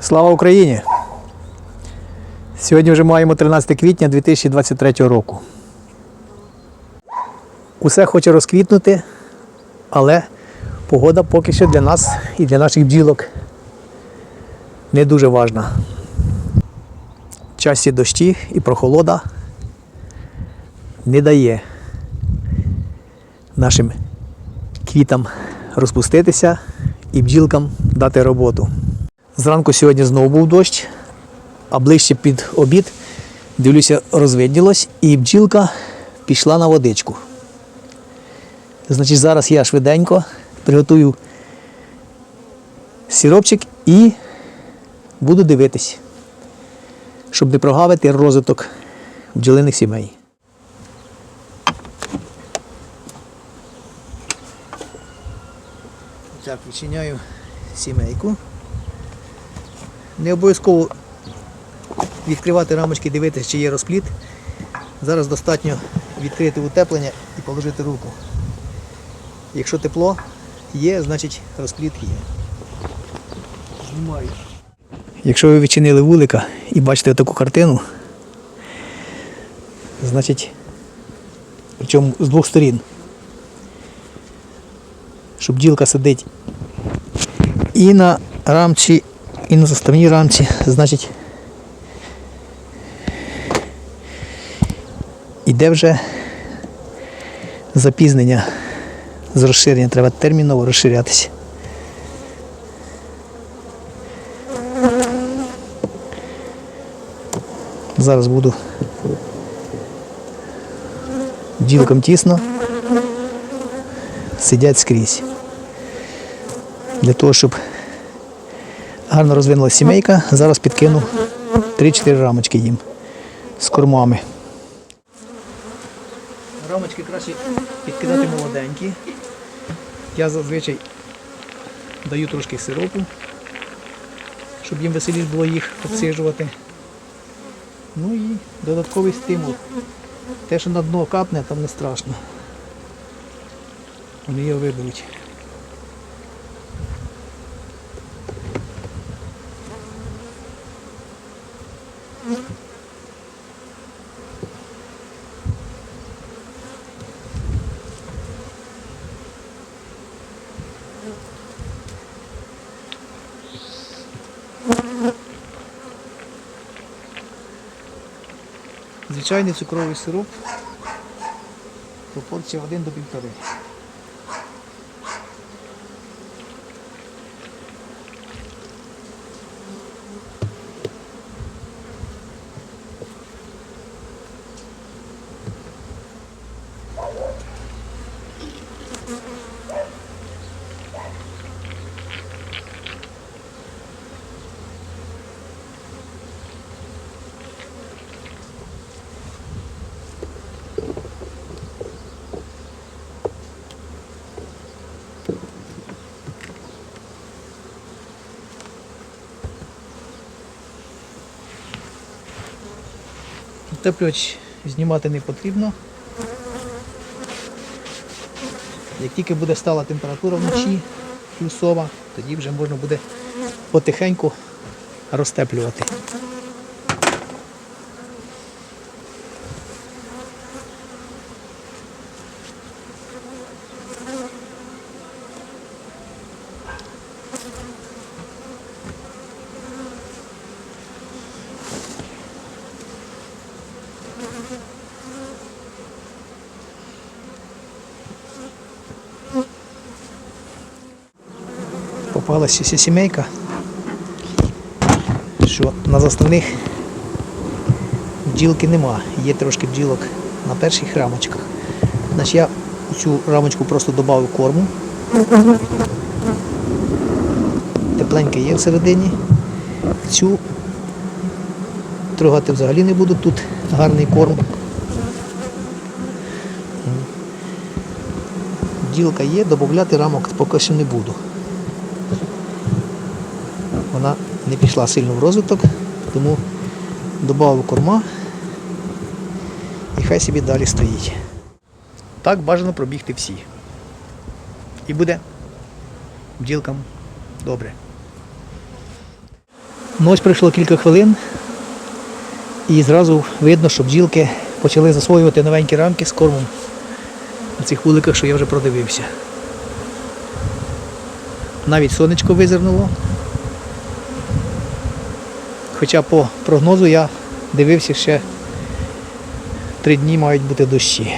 Слава Україні! Сьогодні вже маємо 13 квітня 2023 року. Усе хоче розквітнути, але погода поки що для нас і для наших бджілок не дуже важна. Часті дощі і прохолода не дає нашим квітам розпуститися і бджілкам дати роботу. Зранку сьогодні знову був дощ, а ближче під обід, дивлюся, розвиднілось, і бджілка пішла на водичку. Значить, зараз я швиденько приготую сиропчик і буду дивитись, щоб не прогавити розвиток бджолиних сімей. Так, відчиняю сімейку. Не обов'язково відкривати рамочки, дивитися, чи є розпліт. Зараз достатньо відкрити утеплення і положити руку. Якщо тепло є, значить розпліт є. Знімаю. Якщо ви відчинили вулика і бачите таку картину, значить, причому з двох сторін. Щоб бджілка сидить і на рамці, і на заставній рамці, значить, іде вже запізнення з розширення. Треба терміново розширятися. Зараз буду бджілкам тісно, сидять скрізь. Для того, щоб гарно розвинулася сімейка, зараз підкину 3-4 рамочки їм з кормами. Рамочки краще підкидати молоденькі. Я зазвичай даю трошки сиропу, щоб їм веселіше було їх обсижувати. Ну і додатковий стимул. Те, що на дно капне, там не страшно. Вони його виберуть. Звичайний цукровий сироп пропорція 1 до 1,5. Утеплювач знімати не потрібно. Як тільки буде стала температура вночі плюсова, тоді вже можна буде потихеньку розтеплювати. Попалася ця сімейка, що на заставних бджілки нема, є трошки бджілок на перших рамочках. Значить я у цю рамочку просто додав корму. Тепленьке є всередині. Цю трогати взагалі не буду, тут гарний корм. Бджілка є, додати рамок поки що не буду. Вона не пішла сильно в розвиток, тому додав корма і хай собі далі стоїть. Так бажано пробігти всі. І буде бджілкам добре. Ну ось пройшло кілька хвилин і зразу видно, що бджілки почали засвоювати новенькі рамки з кормом на цих вуликах, що я вже продивився. Навіть сонечко визирнуло. Хоча по прогнозу я дивився ще три дні мають бути дощі.